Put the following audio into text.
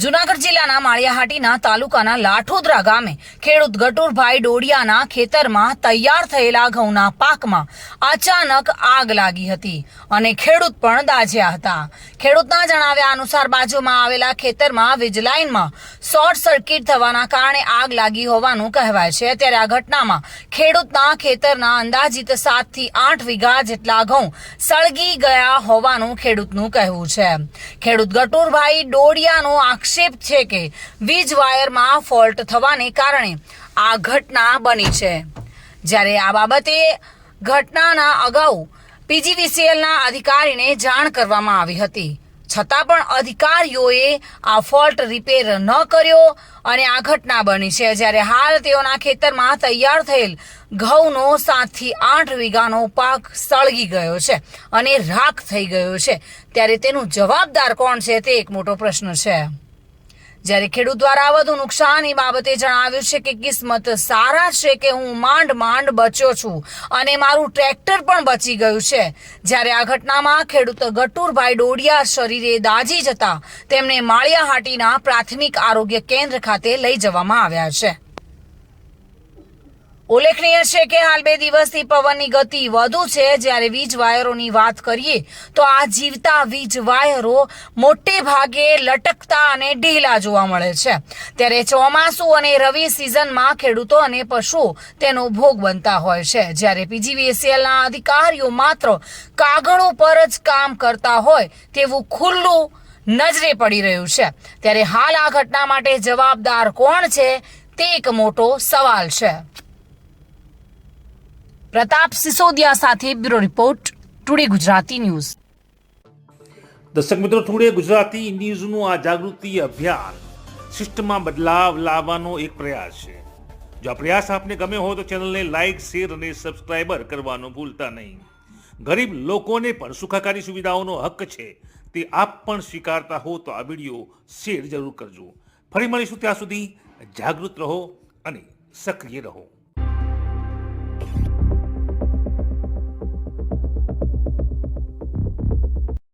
જુનાગઢ જિલ્લાના માળિયાહાટીના તાલુકાના લાઠોદરા ગામે ખેડૂત ગટુરભાઈ ડોડિયાના ખેતરમાં તૈયાર થયેલા ઘઉંના પાકમાં અચાનક આગ લાગી હતી અને ખેડૂત પણ દાઝ્યા હતા. ખેડૂતના જણાવ્યા અનુસાર બાજુમાં આવેલા ખેતરમાં વીજલાઇનમાં શોર્ટ સર્કિટ થવાના કારણે આગ લાગી હોવાનું કહેવાય છે. ત્યારે આ ઘટનામાં ખેડૂતના ખેતરના અંદાજિત સાતથી આઠ વીઘા જેટલા ઘઉં સળગી ગયા હોવાનું ખેડૂતનું કહેવું છે. ખેડૂત ગટુરભાઈ ડોડિયાનો આક્ષેપ છે કે વીજ વાયરમાં ફોલ્ટ થવાને કારણે આ ઘટના બની છે. જ્યારે આ બાબતે ઘટનાના અગાઉ પીજીવીસીએલના અધિકારીને જાણ કરવામાં આવી હતી. છતાં પણ અધિકારીઓએ આ ફોલ્ટ રિપેર ન કર્યો અને આ ઘટના બની છે. જ્યારે હાલ તેઓના ખેતરમાં તૈયાર થયેલ ઘઉંનો સાતથી આઠ વીઘાનો પાક સળગી ગયો છે અને રાખ થઈ ગયો છે. ત્યારે તેનું જવાબદાર કોણ છે તે એક મોટો પ્રશ્ન છે. જ્યારે ખેડૂત દ્વારા વધુ નુકસાની બાબતે જણાવ્યું છે કે કિસ્મત સારા છે કે હું માંડ માંડ બચ્યો છું અને મારું ટ્રેક્ટર પણ બચી ગયું છે. જ્યારે આ ઘટનામાં ખેડૂત ગટુરભાઈ ડોડિયા શરીરે દાઝી જતા તેમને માળિયાહાટીના પ્રાથમિક આરોગ્ય કેન્દ્ર ખાતે લઈ જવામાં આવ્યા છે. ઉલ્લેખનીય છે કે હાલ બે દિવસથી પવનની ગતિ વધુ છે. જ્યારે વીજ વાયરોની વાત કરીએ તો આ જીવતા વીજ વાયરો મોટે ભાગે લટકતા અને ઢીલા જોવા મળે છે. ત્યારે ચોમાસુ અને રવિ સિઝનમાં ખેડૂતો અને પશુઓ તેનો ભોગ બનતા હોય છે. જ્યારે પીજીવીએસએલના અધિકારીઓ માત્ર કાગળો પર જ કામ કરતા હોય તેવું ખુલ્લું નજરે પડી રહ્યું છે. ત્યારે હાલ આ ઘટના માટે જવાબદાર કોણ છે તે એક મોટો સવાલ છે. પ્રતાપ સિસોદિયા સાથે bureau report, today Gujarati news. દર્શક મિત્રો, ટુડે ગુજરાતી ન્યૂઝનું આ જાગૃતિ અભિયાન સિસ્ટમમાં બદલાવ લાવવાનો એક પ્રયાસ છે. જો આ પ્રયાસ આપને ગમે હોય તો ચેનલને લાઇક શેર અને સબસ્ક્રાઇબર કરવાનું ભૂલતા નહીં. ગરીબ લોકોને પણ સુખાકારી સુવિધાઓનો હક છે તે આપ પણ સ્વીકારતા હો તો આ વીડિયો શેર જરૂર કરજો. ફરી મળીશું ત્યાં સુધી જાગૃત રહો અને સક્રિય રહો.